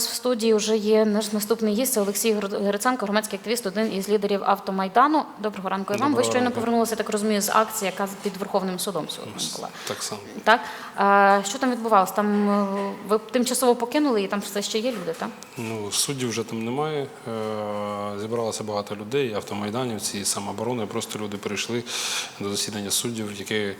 нас в студії вже є наш наступний гість це Олексій Гр- Гриценко, громадський активіст, один із лідерів автомайдану. Доброго ранку і вам. Ви щойно повернулися, так розумію, з акції, яка під Верховним судом сьогодні була. Так само. Так а, що там відбувалося? Там е, ви тимчасово покинули, і там все ще є люди, так? Ну, суддів вже там немає. Е, Зібралося багато людей, автомайданівці, і самооборони. Просто люди прийшли до засідання суддів, яке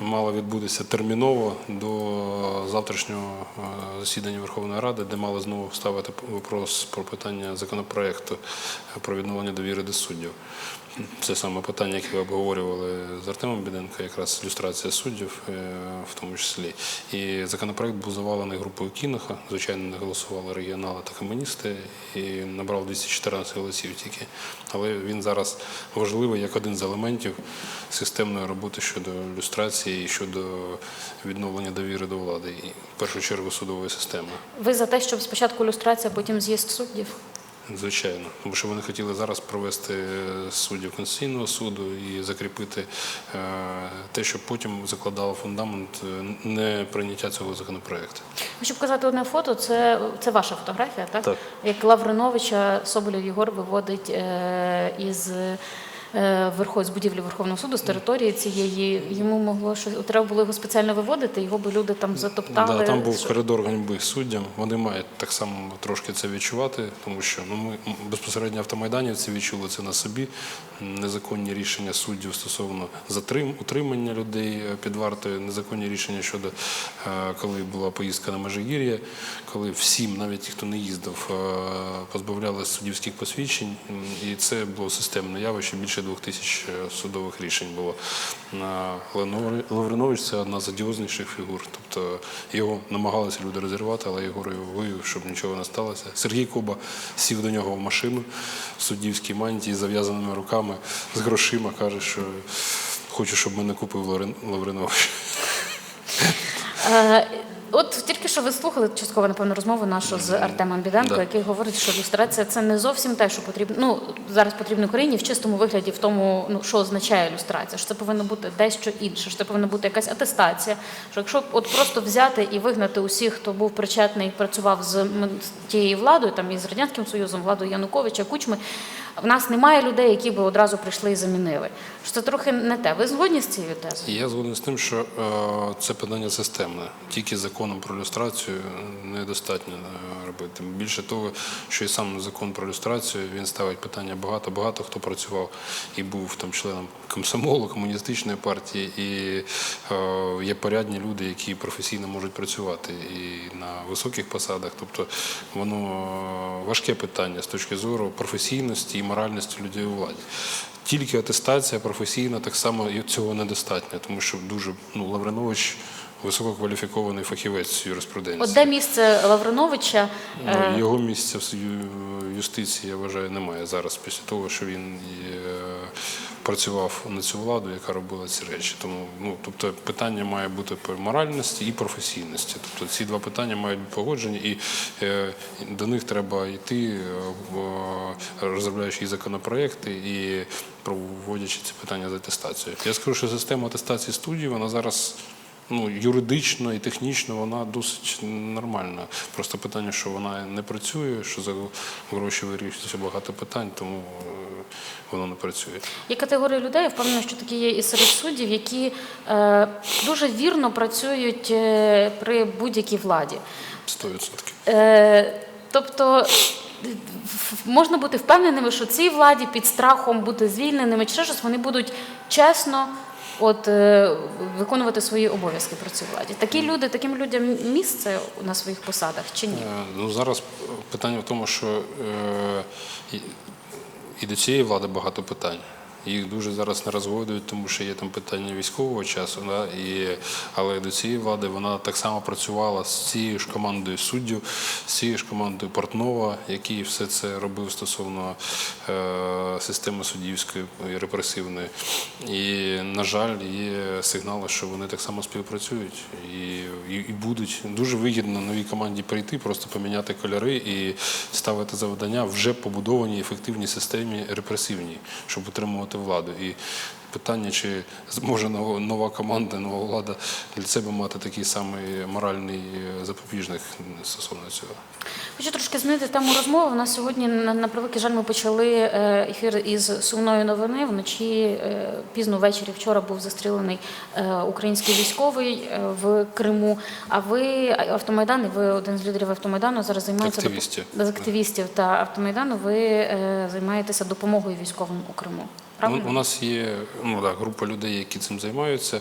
мало відбутися терміново до завтрашнього е, засідання Верховної Ради, де мали знову ставити вопрос про питання законопроекту про відновлення довіри до суддів. Це саме питання, яке ви обговорювали з Артемом Біденко, якраз люстрація суддів, е, в тому числі. І законопроект був завалений групою Кіноха. Звичайно, не голосували регіонали та комуністи і набрав 214 голосів тільки. Але він зараз важливий як один з елементів системної роботи щодо люстрації і щодо відновлення довіри до влади, і в першу чергу судової системи. Ви за те, щоб спочатку люстрація, потім з'їзд суддів? Звичайно, тому що вони хотіли зараз провести суддів Конституційного суду і закріпити е, те, що потім закладало фундамент е, не прийняття цього законопроекту. Хочу показати одне фото, це, це ваша фотографія, так? Так. Як Лавриновича Соболєв Єгор виводить е, із е, з будівлі Верховного суду, з території цієї. Йому могло щось, треба було його спеціально виводити, його би люди там затоптали. Да, там був коридор ганьби суддям. Вони мають так само трошки це відчувати, тому що ну ми безпосередньо автомайданівці відчули це на собі. Незаконні рішення суддів стосовно затрим, утримання людей е, під вартою, незаконні рішення щодо е, коли була поїздка на Межигір'я, коли всім, навіть ті, хто не їздив, е, позбавляли суддівських посвідчень, і це було системне явище. Більше двох тисяч е, судових рішень було. Лавринович це одна з одіозніших фігур. Тобто його намагалися люди розірвати, але Єгор його вивів, щоб нічого не сталося. Сергій Коба сів до нього в машину в суддівській мантії з зав'язаними руками, з грошима, каже, що хочу, щоб мене купив Лавринович. Е, От що ви слухали частково, напевно, розмову нашу з Артемом Біденко, Да. який говорить, що люстрація це не зовсім те, що потрібно. Ну зараз потрібно Україні в чистому вигляді, в тому, ну що означає люстрація, що це повинно бути дещо інше, що це повинна бути якась атестація. Що якщо от просто взяти і вигнати усіх, хто був причетний працював з тією владою, там і з радянським союзом, владою Януковича, Кучми, в нас немає людей, які би одразу прийшли і замінили. Що це трохи не те. Ви згодні з цією тезою? Я згоден з тим, що е, це питання системне. Тільки законом про люстрацію недостатньо е, робити. Більше того, що і сам закон про люстрацію він ставить питання багато. Багато хто працював і був там членом комсомолу, комуністичної партії, і е, є порядні люди, які професійно можуть працювати і на високих посадах. Тобто воно е, важке питання з точки зору професійності і моральності людей у владі. Тільки атестація професійна, так само і цього недостатньо, тому що дуже ну Лавринович висококваліфікований фахівець юриспруденції. От де місце Лавриновича? Е, Ну, Його місця в юстиції, я вважаю, немає зараз після того, що він е, працював на цю владу, яка робила ці речі. Тому ну, тобто, питання має бути по моральності і професійності. Тобто ці два питання мають бути погоджені, і е, до них треба йти, е, розробляючи і законопроекти, і проводячи ці питання з атестацією. Я скажу, що система атестації студії, вона зараз ну, юридично і технічно вона досить нормальна. Просто питання, що вона не працює, що за гроші вирішується багато питань, тому е, воно не працює. Є категорія людей, я впевнена, що такі є і серед суддів, які е, дуже вірно працюють е, при будь-якій владі. 100%. Е, тобто можна бути впевненими, що цій владі під страхом бути звільненими чи ще щось вони будуть чесно. От е, виконувати свої обов'язки при цій владі. Такі люди, таким людям місце на своїх посадах чи ні? Е, Ну, зараз питання в тому, що е, і до цієї влади багато питань. Їх дуже зараз не розгойдують, тому що є там питання військового часу. Да? І, але до цієї влади вона так само працювала з цією ж командою суддів, з цією ж командою Портнова, який все це робив стосовно е, системи суддівської і репресивної. І, на жаль, є сигнали, що вони так само співпрацюють і, і, і будуть дуже вигідно новій команді прийти, просто поміняти кольори і ставити завдання вже побудованій ефективній системі репресивній, щоб утримувати змінити владу. І питання, чи зможе нова, команда, нова влада для себе мати такий самий моральний е, запобіжник стосовно цього. Хочу трошки змінити тему розмови. У нас сьогодні на, превеликий жаль, ми почали е, ефір із сумної новини. Вночі е, пізно ввечері вчора був застрілений український військовий в Криму. А ви автомайдан, ви один з лідерів автомайдану зараз займаєтеся Активістів. з активістів та автомайдану. Ви займаєтеся допомогою військовим у Криму. Правильно? У нас є ну, так, група людей, які цим займаються.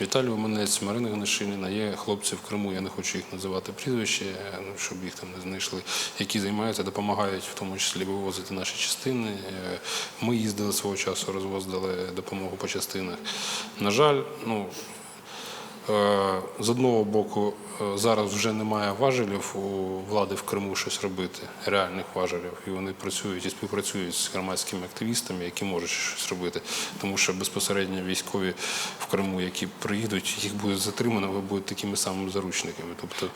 Віталій Уманець, Марина Гнишинина, є хлопці в Криму, я не хочу їх називати прізвище, е, ну, щоб їх там не знайшли, які займаються, допомагають в тому числі вивозити наші частини. Е, Ми їздили свого часу, розвозили допомогу по частинах. На жаль, ну, З одного боку, е, зараз вже немає важелів у влади в Криму щось робити, реальних важелів, і вони працюють і співпрацюють з громадськими активістами, які можуть щось робити. Тому що безпосередньо військові в Криму, які приїдуть, їх буде затримано, ви будете такими самими заручниками. Тобто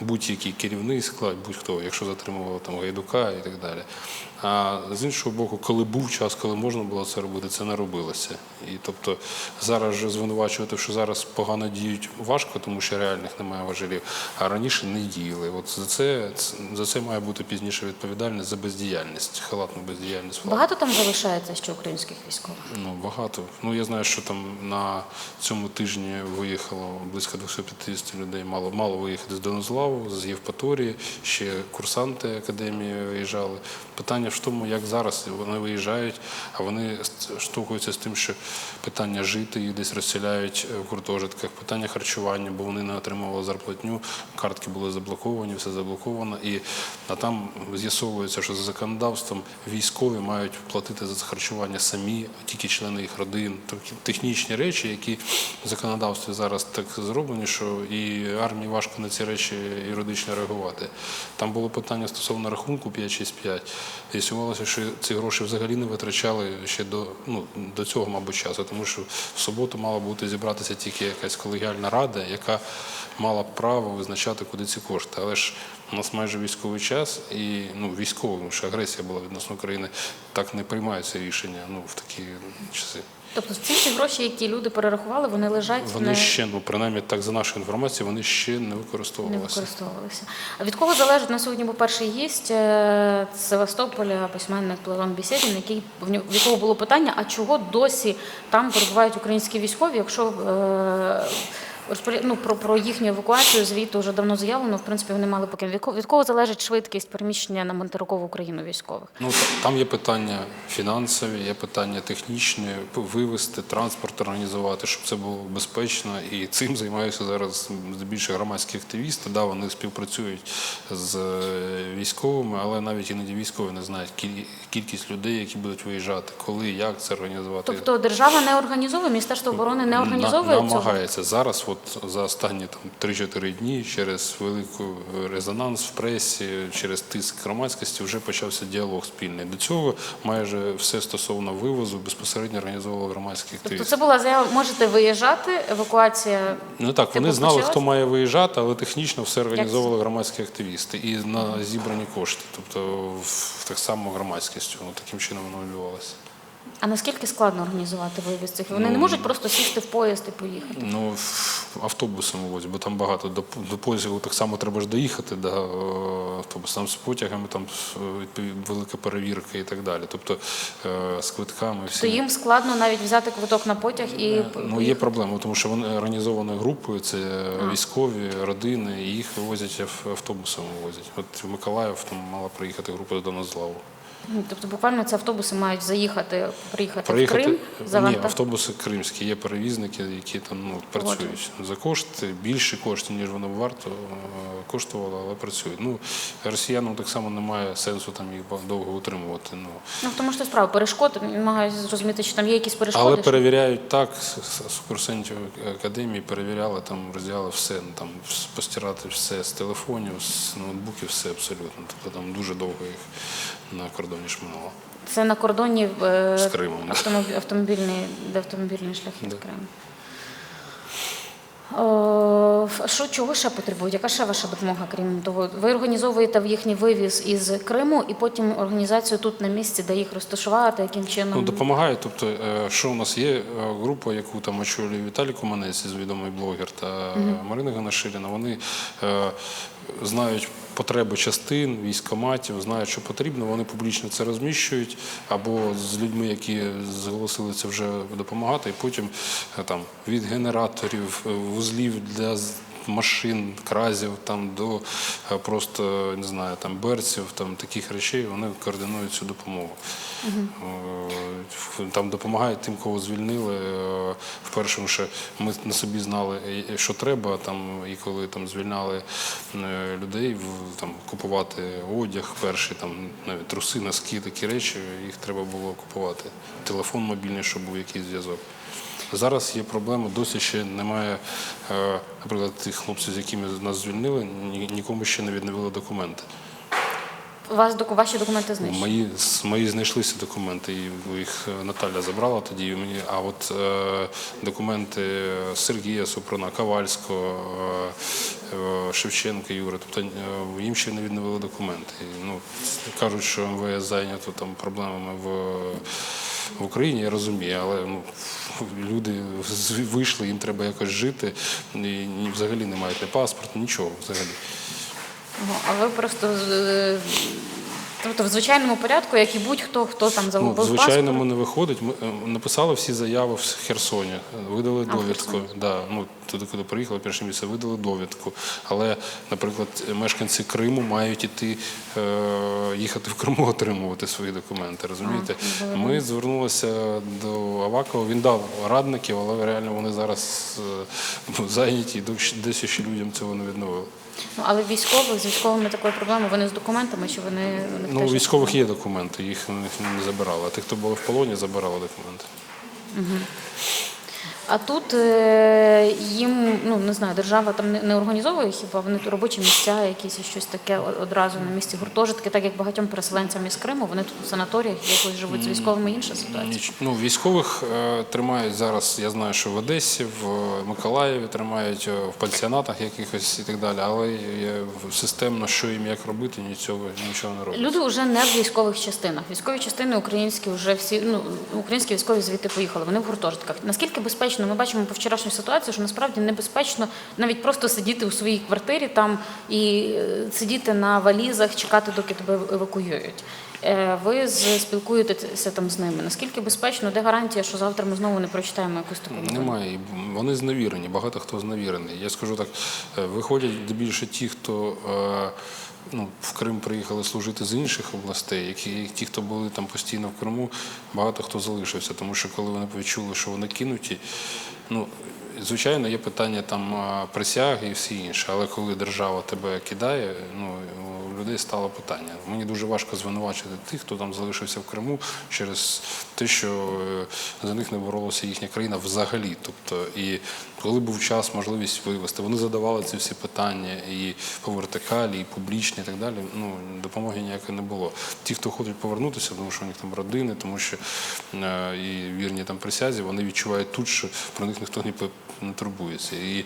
будь-який керівний склад, будь-хто, якщо затримували там Гайдука і так далі. А з іншого боку, коли був час, коли можна було це робити, це не робилося. І тобто зараз вже звинувачувати, що зараз погано діють важко, тому що реальних немає важелів, а раніше не діяли. От за це за це має бути пізніше відповідальність за бездіяльність, халатну бездіяльність. Багато там залишається ще українських військових. Ну, багато. Ну, я знаю, що там на цьому тижні виїхало близько 250 людей. Мало, мало виїхати з Донозлаву, з Євпаторії, ще курсанти академії виїжджали. Питання в тому, як зараз вони виїжджають, а вони штовхуються з тим, що питання жити, їх десь розселяють в гуртожитках, питання харчування, бо вони не отримували зарплатню, картки були заблоковані, все заблоковано. І а там з'ясовується, що за законодавством військові мають платити за харчування самі, тільки члени їх родин. Технічні речі, які в законодавстві зараз так зроблені, що і армії важко на ці речі юридично реагувати. Там було питання стосовно рахунку 565. З'ясувалося, що ці гроші взагалі не витрачали ще до, ну, до цього, мабуть, часу, тому що в суботу мала бути зібратися тільки якась колегіальна рада, яка мала право визначати, куди ці кошти. Але ж у нас майже військовий час, і ну, військовий, тому що агресія була відносно України, так не приймаються рішення ну, в такі часи. Тобто всі ці гроші, які люди перерахували, вони лежать Вони не, ще, ну принаймні так за нашою інформацією, вони ще не не використовувалися. використовувалися. А від кого залежить на сьогодні Бо перший гість е, з Севастополя, письменник Плеван Бісєдін, який в якого було питання, а чого досі там перебувають українські військові, якщо е, розпоря- ну, про, про їхню евакуацію звіту вже давно заявлено, в принципі, вони мали покинути. Від кого- залежить швидкість переміщення на материкову Україну військових? Ну там є питання фінансові, є питання технічні, вивести транспорт, організувати, щоб це було безпечно. І цим займаються зараз здебільшого громадські активісти. Да, вони співпрацюють з е, військовими, але навіть іноді військові не знають кількість людей, які будуть виїжджати, коли, як це організувати. Тобто держава не організовує, Міністерство оборони не організовує На- цього? намагається зараз. От за останні там 3-4 дні через велику резонанс в пресі, через тиск громадськості вже почався діалог спільний. До цього майже все стосовно вивозу безпосередньо організовували громадські Тобто це була заява, можете виїжджати, евакуація. Ну так, вони типу, знали, почалась? хто має виїжджати, але технічно все організовували громадські активісти і на зібрані кошти, тобто в так само громадськістю. Ну, таким чином воно відбувалося. А наскільки складно організувати вивіз цих? Вони Ну, не можуть просто сісти в поїзд і поїхати. Ну, автобусом возять, бо там багато до, до позіву так само треба ж доїхати до е. Там з потягами, там е, велика перевірка і так далі. Тобто е, з квитками То всі. їм складно навіть взяти квиток на потяг і Ну, є проблема, тому що вони організованою групою, це військові, родини, і їх вивозять ав- автобусом вивозять. От в Миколаїв там мала приїхати група до. Ну, тобто буквально ці автобуси мають заїхати, приїхати, Приїхати в Крим, ні, автобуси кримські, є перевізники, які там ну, працюють за кошти, більше коштів, ніж воно варто е, коштувало, але працюють. Ну, росіянам так само немає сенсу там їх довго утримувати. Ну. Ну, тому що справа, перешкоди, намагаюся зрозуміти, чи там є якісь перешкоди. Але перевіряють так, курсантів академії перевіряли, там розділяли все, ну, там постирати все з телефонів, з ноутбуків, все абсолютно. Тобто там дуже довго їх на кордоні шминало. Це на кордоні е, З Кримом, автомобіль, автомобільний, де автомобільний шляхід Да. Крим. О, в- що чого ще потребують? Яка ще ваша допомога, крім того? Ви організовуєте в їхній вивіз із Криму і потім організацію тут на місці, де їх розташувати, яким чином? Ну, допомагає. Тобто, е, що у нас є е, група, яку там очолює Віталій Куманець, відомий блогер, та Марина Ганаширіна. Вони знають потреби частин, військоматів, знають, що потрібно. Вони публічно це розміщують або з людьми, які зголосилися вже допомагати, і потім е, там від генераторів, е, вузлів для машин, кразів там до е, просто не знаю, там берців, там таких речей вони координують цю допомогу. Е, Там допомагають тим, кого звільнили. Е, В-перше, що ми на собі знали, що треба. Там і коли там звільняли людей, там купувати одяг, перший там навіть труси, носки, такі речі, їх треба було купувати. Телефон мобільний, щоб був якийсь зв'язок. Зараз є проблема, досі ще немає, е, наприклад, тих хлопців, з якими нас звільнили, ні- нікому ще не відновили документи. Вас ваші документи знищені? Мої, з- мої знайшлися документи, і їх е, Наталя забрала тоді. Мені, а от е, документи Сергія Супруна, Ковальського, е, е, Шевченка Юри, тобто е, їм ще не відновили документи. І, ну, кажуть, що МВС зайнято там проблемами в, в Україні, я розумію, але ну, люди вийшли, їм треба якось жити, і взагалі не мають ні паспорту, нічого взагалі. Ага, А ви просто е, тобто в звичайному порядку, як і будь-хто, хто там Ну, В звичайно, паспорт? не виходить. Ми е, написали всі заяви в Херсоні, видали А, в довідку. Да, ну, туди, куди приїхали, перше місце, видали довідку. Але, наприклад, мешканці Криму мають іти е, їхати в Криму отримувати свої документи. Розумієте? Ми звернулися до Авакова. Він дав радників, але реально вони зараз е, зайняті і досі ще людям цього не відновили. Ну, але військових з військовими такої проблеми, вони з документами, чи вони у них Ну, теж у військових є документи, їх не забирали. А тих, хто були в полоні, забирали документи. А тут е, їм, ну не знаю, держава там не, організовує хіба вони робочі місця, якісь щось таке одразу на місці гуртожитки, так як багатьом переселенцям із Криму, вони тут в санаторіях якось живуть з військовими інша ситуація. Ну, військових е, тримають зараз, я знаю, що в Одесі, в е, Миколаєві тримають в пансіонатах якихось і так далі, але системно, що їм як робити, нічого, нічого не роблять. Люди вже не в військових частинах. Військові частини українські вже всі ну українські військові звідти поїхали. Вони в гуртожитках. Наскільки безпечно? Ми бачимо по вчорашній ситуації, що насправді небезпечно навіть просто сидіти у своїй квартирі там і е, сидіти на валізах, чекати, доки тебе евакуюють. Е, Ви спілкуєтеся там з ними. Наскільки безпечно? Де гарантія, що завтра ми знову не прочитаємо якусь таку новину? Немає. Вони зневірені, багато хто зневірений. Я скажу так, е, виходять більше ті, хто е, ну, в Крим приїхали служити з інших областей, які ті, хто були там постійно в Криму, багато хто залишився. Тому що коли вони відчули, що вони кинуті, ну. Звичайно, є питання там присяг і всі інше, але коли держава тебе кидає, ну у людей стало питання. Мені дуже важко звинувачити тих, хто там залишився в Криму через те, що е, за них не боролася їхня країна взагалі. Тобто, і коли був час, можливість вивезти, вони задавали ці всі питання і по вертикалі, і публічні, і так далі. Ну допомоги ніякої не було. Ті, хто хочуть повернутися, тому що у них там родини, тому що е, і вірні там присязі, вони відчувають тут, що про них ніхто не, турбується. І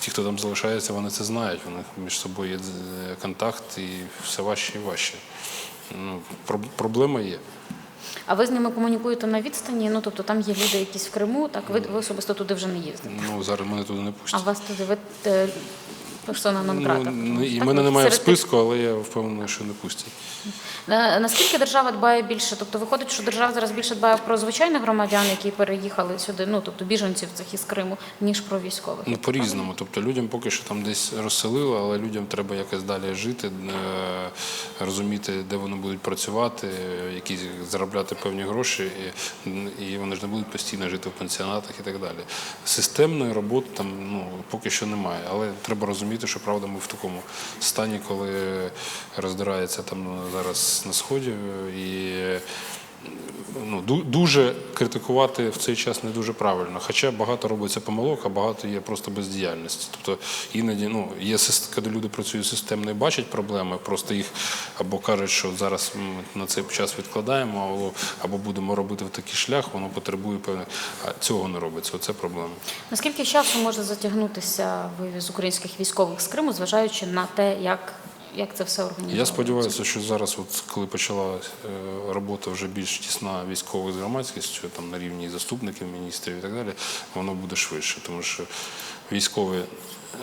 ті, хто там залишається, вони це знають. У між собою є контакт і все важче і важче. Ну, проблема є. А ви з ними комунікуєте на відстані? Ну тобто там є люди якісь в Криму, так ви, ви особисто туди вже не їздите. Ну зараз мене туди не А вас туди ви е, персона. Ну, тому ну, що і мене немає в списку, але я впевнений, що не пустять. Наскільки держава дбає більше? Тобто виходить, що держава зараз більше дбає про звичайних громадян, які переїхали сюди, ну тобто біженців цих із Криму, ніж про військових. Ну, по-різному. Тобто людям поки що там десь розселили, але людям треба якось далі жити, е, розуміти, де вони будуть працювати, якісь заробляти певні гроші, і, і вони ж не будуть постійно жити в пансіонатах і так далі. Системної роботи там ну, поки що немає. Але треба розуміти, що правда ми в такому стані, коли роздирається там зараз на сході, і ну, дуже критикувати в цей час не дуже правильно. Хоча багато робиться помилок, а багато є просто бездіяльності. Тобто іноді ну, є коли люди працюють системно і бачать проблеми, просто їх або кажуть, що зараз ми на цей час відкладаємо, або, або будемо робити в такий шлях, воно потребує певних. А цього не робиться. Оце проблема. Наскільки часу може затягнутися вивіз українських військових з Криму, зважаючи на те, як, як це все організовується? Я сподіваюся, що зараз, от коли почала е, робота вже більш тісна військових з громадськістю, там на рівні заступників міністрів і так далі, воно буде швидше, тому що військові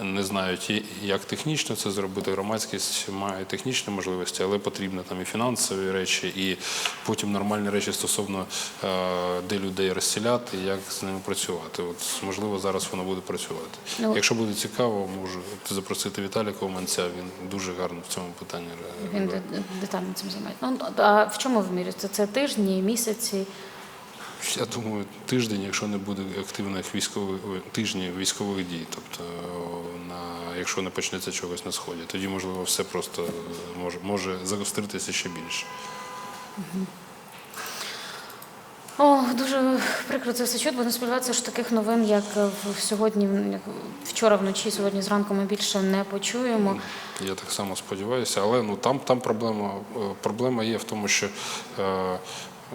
не знають, як технічно це зробити. Громадськість має технічні можливості, але потрібні там і фінансові речі, і потім нормальні речі стосовно е, де людей розселяти, як з ними працювати. От можливо, зараз воно буде працювати. Ну, Якщо буде цікаво, можу запросити Віталія Ковманця. Він дуже гарно в цьому питанні. Він де- детально цим займається. Ну, а в чому вимірюється? Це тижні, місяці? Я думаю, тиждень, якщо не буде активних військових тижнів військових дій, тобто на якщо не почнеться чогось на сході, тоді можливо все просто е, може може загостритися ще більше. О, дуже прикро це все чути, бо не сподіватися, що таких новин, як в- сьогодні, як вчора вночі, сьогодні зранку ми більше не почуємо. Я так само сподіваюся, але ну там, там проблема, е, проблема є в тому, що е,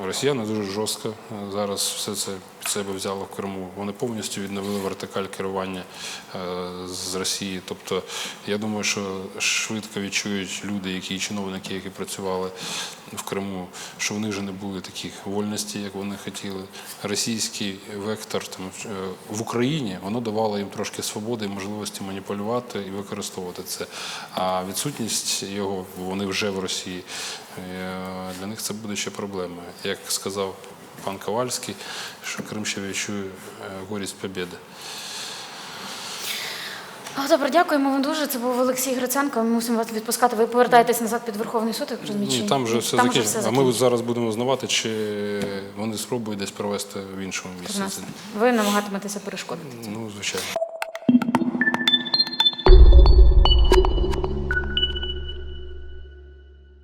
росіяни дуже жорстко е, зараз все це під себе взяли в Криму. Вони повністю відновили вертикаль керування е, з Росії. Тобто, я думаю, що швидко відчують люди, які чиновники, які працювали в Криму, що в них вже не були таких вольностей, як вони хотіли. Російський вектор там е, в Україні воно давало їм трошки свободи і можливості маніпулювати і використовувати це. А відсутність його вони вже в Росії. е, Для них це буде ще проблемою. Як сказав пан Ковальський, що Крим ще відчує е, горість побіди. Добре, дякуємо вам дуже. Це був Олексій Гриценко. Ми мусимо вас відпускати. Ви повертаєтесь назад під Верховний суд, як розумію? Ні, там вже все закінчено. А ми зараз будемо знавати, чи вони спробують десь провести в іншому місці. Ви намагатиметеся перешкодити. Ну, звичайно.